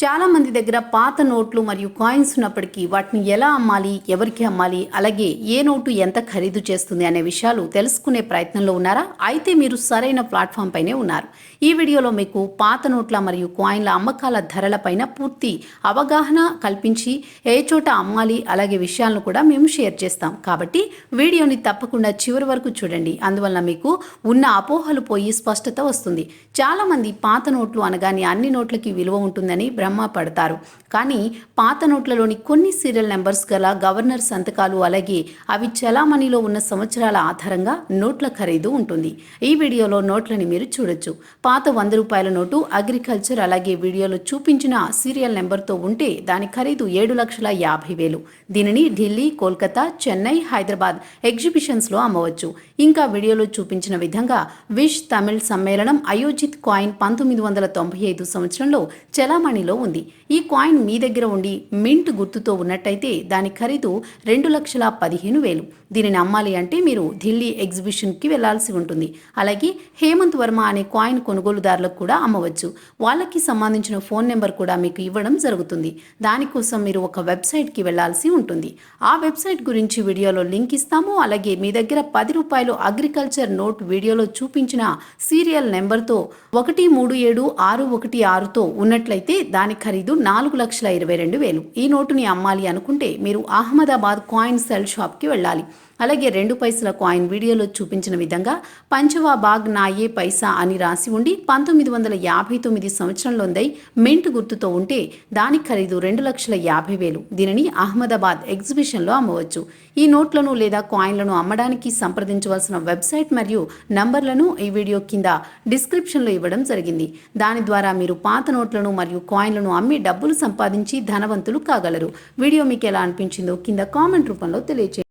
చాలా మంది దగ్గర పాత నోట్లు మరియు కాయిన్స్ ఉన్నప్పటికీ వాటిని ఎలా అమ్మాలి ఎవరికి అమ్మాలి అలాగే ఏ నోటు ఎంత ఖరీదు చేస్తుంది అనే విషయాలు తెలుసుకునే ప్రయత్నంలో ఉన్నారా? అయితే మీరు సరైన ప్లాట్ఫామ్ పైనే ఉన్నారు. ఈ వీడియోలో మీకు పాత నోట్ల మరియు కాయిన్ల అమ్మకాల ధరలపైన పూర్తి అవగాహన కల్పించి ఏ చోట అమ్మాలి అలాగే విషయాలను కూడా మేము షేర్ చేస్తాం. కాబట్టి వీడియోని తప్పకుండా చివరి వరకు చూడండి. అందువల్ల మీకు ఉన్న అపోహలు పోయి స్పష్టత వస్తుంది. చాలా మంది పాత నోట్లు అనగానే అన్ని నోట్లకి విలువ ఉంటుందని బ్రహ్మ పడతారు. కానీ పాత నోట్లలోని కొన్ని సీరియల్ నెంబర్స్ గల గవర్నర్ సంతకాలు అలాగే అవి చలామణిలో ఉన్న సంవత్సరాల ఆధారంగా నోట్ల ఖరీదు ఉంటుంది. ఈ వీడియోలో నోట్లని మీరు చూడొచ్చు. పాత వంద రూపాయల నోటు అగ్రికల్చర్ అలాగే వీడియోలో చూపించిన సీరియల్ నెంబర్తో ఉంటే దాని ఖరీదు ఏడు లక్షల యాభై వేలు. దీనిని ఢిల్లీ కోల్కతా చెన్నై హైదరాబాద్ ఎగ్జిబిషన్స్లో అమ్మవచ్చు. ఇంకా వీడియోలో చూపించిన విధంగా విష్ తమిళ్ సమ్మేళనం అయోజిత్ కాయిన్ పంతొమ్మిది వందల తొంభై ఐదు సంవత్సరంలో చలామణిలో ఉంది. ఈ కాయిన్ మీ దగ్గర ఉండి మింట్ గుర్తుతో ఉన్నట్టయితే దాని ఖరీదు రెండు లక్షల పదిహేను వేలు. దీనిని అమ్మాలి అంటే మీరు ఢిల్లీ ఎగ్జిబిషన్కి వెళ్ళాల్సి ఉంటుంది. అలాగే హేమంత్ వర్మ అనే కాయిన్ కొనుగోలుదారులకు కూడా అమ్మవచ్చు. వాళ్ళకి సంబంధించిన ఫోన్ నెంబర్ కూడా మీకు ఇవ్వడం జరుగుతుంది. దానికోసం మీరు ఒక వెబ్సైట్కి వెళ్ళాల్సి ఉంటుంది. ఆ వెబ్సైట్ గురించి వీడియోలో లింక్ ఇస్తాము. అలాగే మీ దగ్గర పది రూపాయలు అగ్రికల్చర్ నోట్ వీడియోలో చూపించిన సీరియల్ నెంబర్తో ఒకటి మూడు ఏడు ఆరు ఒకటి ఆరుతో ఉన్నట్లయితే దాని ఖరీదు నాలుగు లక్షల ఇరవై రెండు వేలు. ఈ నోటుని అమ్మాలి అనుకుంటే మీరు అహ్మదాబాద్ కాయిన్ సెల్ షాప్కి వెళ్ళాలి. అలాగే రెండు పైసల కాయిన్ వీడియోలో చూపించిన విధంగా పంచవా బాగ్ నాయే పైసా అని రాసి ఉండి పంతొమ్మిది వందల యాభై తొమ్మిది సంవత్సరంలోందై మింట్ గుర్తుతో ఉంటే దాని ఖరీదు రెండు లక్షల యాభై వేలు. దీనిని అహ్మదాబాద్ ఎగ్జిబిషన్లో అమ్మవచ్చు. ఈ నోట్లను లేదా కాయిన్లను అమ్మడానికి సంప్రదించవలసిన వెబ్సైట్ మరియు నంబర్లను ఈ వీడియో కింద డిస్క్రిప్షన్లో ఇవ్వడం జరిగింది. దాని ద్వారా మీరు పాత నోట్లను మరియు కాయిన్ కాయిన్లను అమ్మి డబ్బులు సంపాదించి ధనవంతులు కాగలరు. వీడియో మీకు ఎలా అనిపించిందో కింద కామెంట్ రూపంలో తెలియచేయండి.